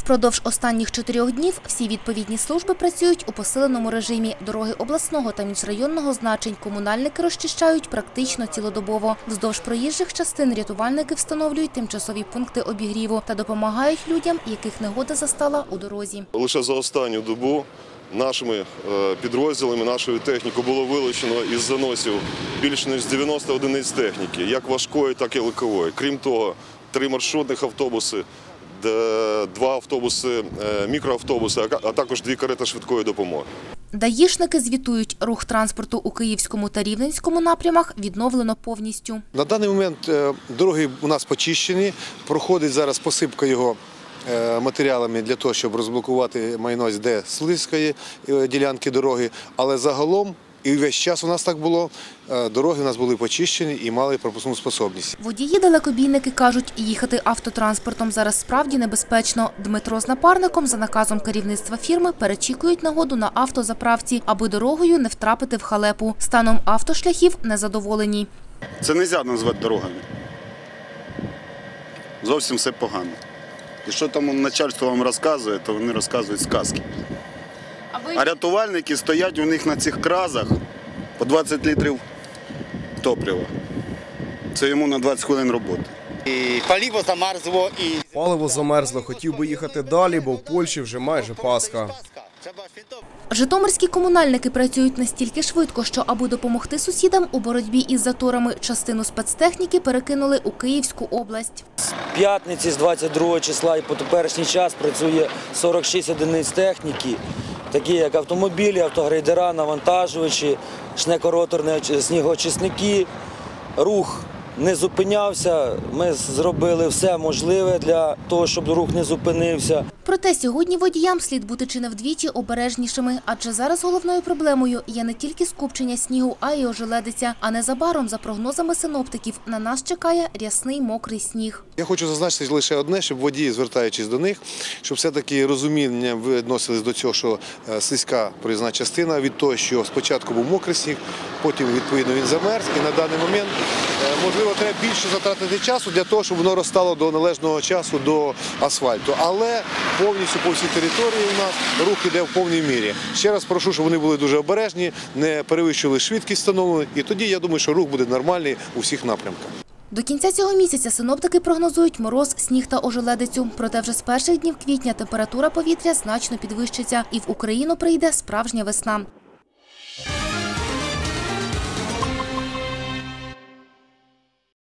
Впродовж останніх чотирьох днів всі відповідні служби працюють у посиленому режимі. Дороги обласного та міжрайонного значень комунальники розчищають практично цілодобово. Вздовж проїжджих частин рятувальники встановлюють тимчасові пункти обігріву та допомагають людям, яких негода застала у дорозі. Лише за останню добу нашими е, підрозділами, нашою технікою було вилучено із заносів більше ніж 90 одиниць техніки, як важкої, так і легкової. Крім того, три маршрутних автобуси, два автобуси, е, мікроавтобуси, а також дві карети швидкої допомоги. Даїшники звітують, рух транспорту у Київському та Рівненському напрямах відновлено повністю. На даний момент е, дороги у нас почищені. Проходить зараз посипка його е, матеріалами для того, щоб розблокувати майно, де слизької е, ділянки дороги. Але загалом і весь час у нас так було. е, Дороги у нас були почищені і мали пропускну способність. Водії-далекобійники кажуть, їхати автотранспортом зараз справді небезпечно. Дмитро з напарником за наказом керівництва фірми перечікують нагоду на автозаправці, аби дорогою не втрапити в халепу. Станом автошляхів незадоволені. Це не можна назвати дорогами. Зовсім все погано. І що там начальство вам розказує, то вони розказують сказки. А рятувальники стоять у них на цих кразах по 20 літрів топлива. Це йому на 20 хвилин роботи. І паліво замерзло і Паливо замерзло, хотів би їхати далі, бо в Польщі вже майже Пасха. Житомирські комунальники працюють настільки швидко, що аби допомогти сусідам у боротьбі із заторами, частину спецтехніки перекинули у Київську область. п'ятниці з 22 числа і по теперішній час працює 46 одиниць техніки, такі як автомобілі, автогрейдера, навантажувачі, шнекороторні оч- снігоочисники. Рух не зупинявся. Ми зробили все можливе для того, щоб рух не зупинився. Проте сьогодні водіям слід бути чи не вдвічі обережнішими, адже зараз головною проблемою є не тільки скупчення снігу, а й ожеледиця. А незабаром, за прогнозами синоптиків, на нас чекає рясний мокрий сніг. Я хочу зазначити лише одне, щоб водії, звертаючись до них, щоб все-таки розуміння відносились до цього, що е, слизька проїзна частина від того, що спочатку був мокрий сніг, потім відповідно він замерз, і на даний момент можливо треба більше затратити часу для того, щоб воно розстало до належного часу до асфальту. Але повністю по всій території у нас рух іде в повній мірі. Ще раз прошу, щоб вони були дуже обережні, не перевищували швидкість встановлену, і тоді я думаю, що рух буде нормальний у всіх напрямках. До кінця цього місяця синоптики прогнозують мороз, сніг та ожеледицю. Проте вже з перших днів квітня температура повітря значно підвищиться і в Україну прийде справжня весна.